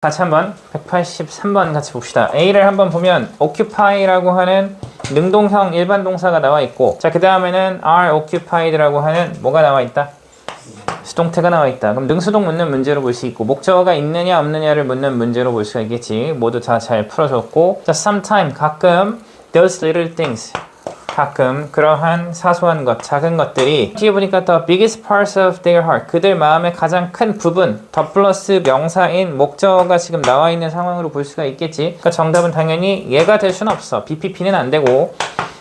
같이 한번 183번 같이 봅시다. A를 한번 보면 occupy라고 하는 능동형 일반 동사가 나와 있고 자 그 다음에는 are occupied라고 하는 뭐가 나와 있다? 수동태가 나와 있다. 그럼 능수동 묻는 문제로 볼 수 있고 목적어가 있느냐 없느냐를 묻는 문제로 볼 수가 있겠지. 모두 다 잘 풀어줬고 자 sometime 가끔 those little things 가끔 그러한 사소한 것, 작은 것들이 뒤에 보니까 the biggest parts of their heart 그들 마음의 가장 큰 부분 더 플러스 명사인 목적어가 지금 나와 있는 상황으로 볼 수가 있겠지. 그러니까 정답은 당연히 얘가 될 수는 없어. BPP는 안 되고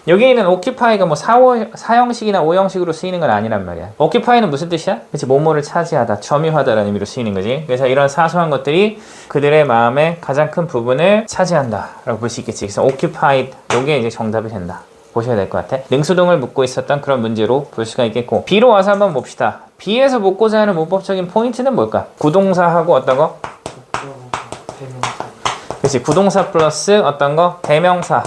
여기 있는 occupy가 뭐 사호, 사형식이나 오형식으로 쓰이는 건 아니란 말이야. occupy는 무슨 뜻이야? 그치, 뭐뭐를 차지하다, 점유하다라는 의미로 쓰이는 거지. 그래서 이런 사소한 것들이 그들의 마음의 가장 큰 부분을 차지한다라고 볼 수 있겠지. 그래서 occupied, 요게 이제 정답이 된다. 보셔야 될 것 같아. 능수동을 묻고 있었던 그런 문제로 볼 수가 있겠고. B로 와서 한번 봅시다. B에서 묻고자 하는 문법적인 포인트는 뭘까? 구동사하고 어떤 거? 그렇지. 구동사 플러스 어떤 거? 대명사.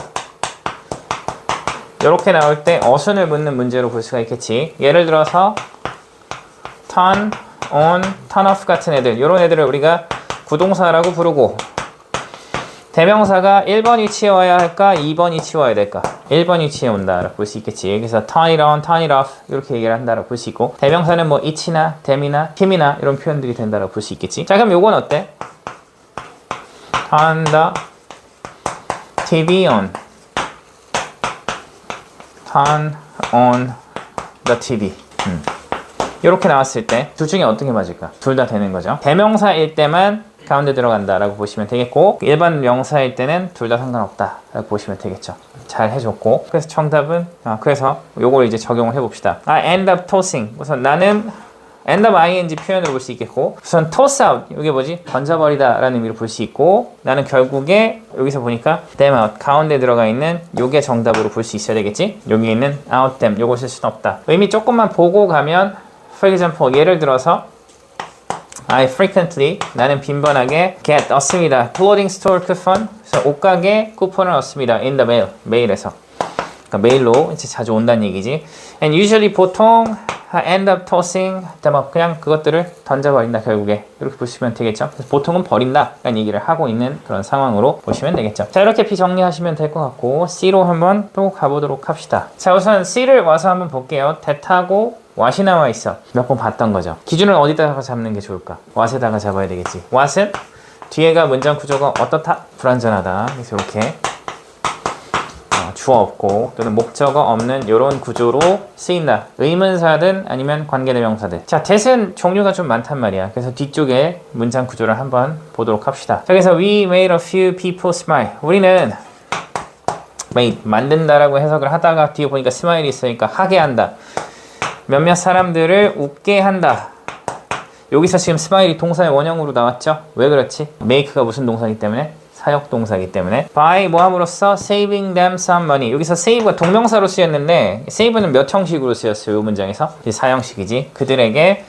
이렇게 나올 때 어순을 묻는 문제로 볼 수가 있겠지. 예를 들어서 turn on, turn off 같은 애들. 이런 애들을 우리가 구동사라고 부르고 대명사가 1번 위치에 와야 할까? 2번 위치에 와야 될까? 1번 위치에 온다라고 볼 수 있겠지. 그래서 turn it on, turn it off 이렇게 얘기를 한다 라고 볼 수 있고 대명사는 뭐 it이나 them이나 him이나 이런 표현들이 된다 라고 볼 수 있겠지. 자 그럼 요건 어때? turn the TV on. turn on the TV. 음. 이렇게 나왔을 때 둘 중에 어떤 게 맞을까? 둘 다 되는 거죠. 대명사일 때만 가운데 들어간다라고 보시면 되겠고 일반 명사일 때는 둘 다 상관없다라고 보시면 되겠죠. 잘 해줬고 그래서 정답은 아 그래서 요걸 이제 적용을 해봅시다. I end up tossing. 우선 나는 end up ing 표현으로 볼 수 있겠고 우선 toss out 이게 뭐지? 던져버리다 라는 의미로 볼 수 있고 나는 결국에 여기서 보니까 them out 가운데 들어가 있는 요게 정답으로 볼 수 있어야 되겠지? 여기 있는 out them 요거 쓸 수는 없다. 의미 조금만 보고 가면 for example 예를 들어서 I frequently 나는 빈번하게 get 얻습니다. clothing store coupon 그래서 옷가게 쿠폰을 얻습니다. in the mail 메일에서 그러니까 메일로 이제 자주 온다는 얘기지. and usually 보통 end up tossing up 그냥 그것들을 던져버린다 결국에 이렇게 보시면 되겠죠. 보통은 버린다 라는 얘기를 하고 있는 그런 상황으로 보시면 되겠죠. 자 이렇게 B 정리하시면 될 것 같고 C로 한번 또 가보도록 합시다. 자 우선 C를 와서 한번 볼게요. 대타고 왓이 나와 있어. 몇 번 봤던 거죠. 기준을 어디다가 잡는 게 좋을까? 왓에다가 잡아야 되겠지. 왓은 뒤에가 문장 구조가 어떻다? 불완전하다. 그래서 이렇게 어, 주어 없고 또는 목적어 없는 이런 구조로 쓰인다. 의문사든 아니면 관계대명사든. 자, that은 종류가 좀 많단 말이야. 그래서 뒤쪽에 문장 구조를 한번 보도록 합시다. 자, 그래서 we made a few people smile. 우리는 made 만든다라고 해석을 하다가 뒤에 보니까 스마일이 있으니까 하게 한다. 몇몇 사람들을 웃게 한다. 여기서 지금 스마일이 동사의 원형으로 나왔죠? 왜 그렇지? make가 무슨 동사이기 때문에? 사역 동사이기 때문에 by 뭐 함으로써 saving them some money 여기서 save가 동명사로 쓰였는데 save는 몇 형식으로 쓰였어요? 이 문장에서 이 사형식이지 그들에게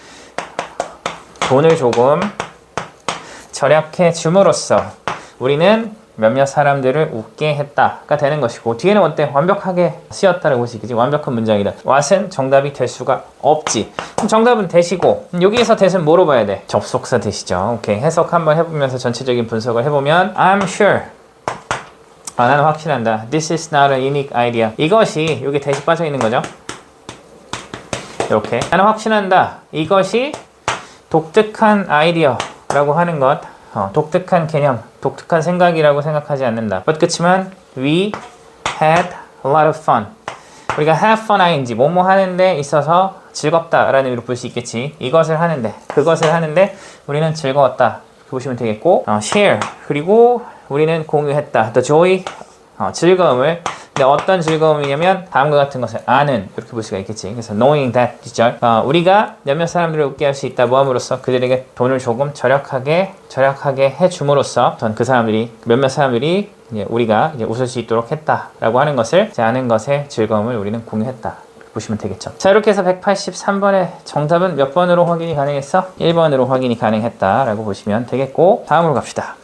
돈을 조금 절약해 줌으로써 우리는 몇몇 사람들을 웃게 했다가 되는 것이고 뒤에는 어때? 완벽하게 쓰였다라고 있겠지. 완벽한 문장이다. 왓은 정답이 될 수가 없지. 그럼 정답은 대시고 음, 여기에서 대신 뭐로 봐야 돼? 접속사 대시죠. 오케이. 해석 한번 해보면서 전체적인 분석을 해보면 I'm sure. 아 나는 확신한다. This is not a unique idea. 이것이 여기 대시 빠져 있는 거죠? 이렇게. 나는 확신한다. 이것이 독특한 아이디어라고 하는 것. 어, 독특한 개념, 독특한 생각이라고 생각하지 않는다. but 그치만 we had a lot of fun. 우리가 have fun ing 뭐뭐 하는데 있어서 즐겁다라는 의미로 볼 수 있겠지. 이것을 하는데 그것을 하는데 우리는 즐거웠다. 보시면 되겠고 어, share 그리고 우리는 공유했다. the joy 어, 즐거움을 어떤 즐거움이냐면 다음과 같은 것을 아는 이렇게 볼 수가 있겠지. 그래서 knowing that 시절 어, 우리가 몇몇 사람들을 웃게 할 수 있다 모함으로써 그들에게 돈을 조금 절약하게 절약하게 해 줌으로써 전 그 사람들이 몇몇 사람들이 이제 우리가 이제 웃을 수 있도록 했다라고 하는 것을 이제 아는 것의 즐거움을 우리는 공유했다. 보시면 되겠죠. 자 이렇게 해서 183번의 정답은 몇 번으로 확인이 가능했어? 1번으로 확인이 가능했다라고 보시면 되겠고 다음으로 갑시다.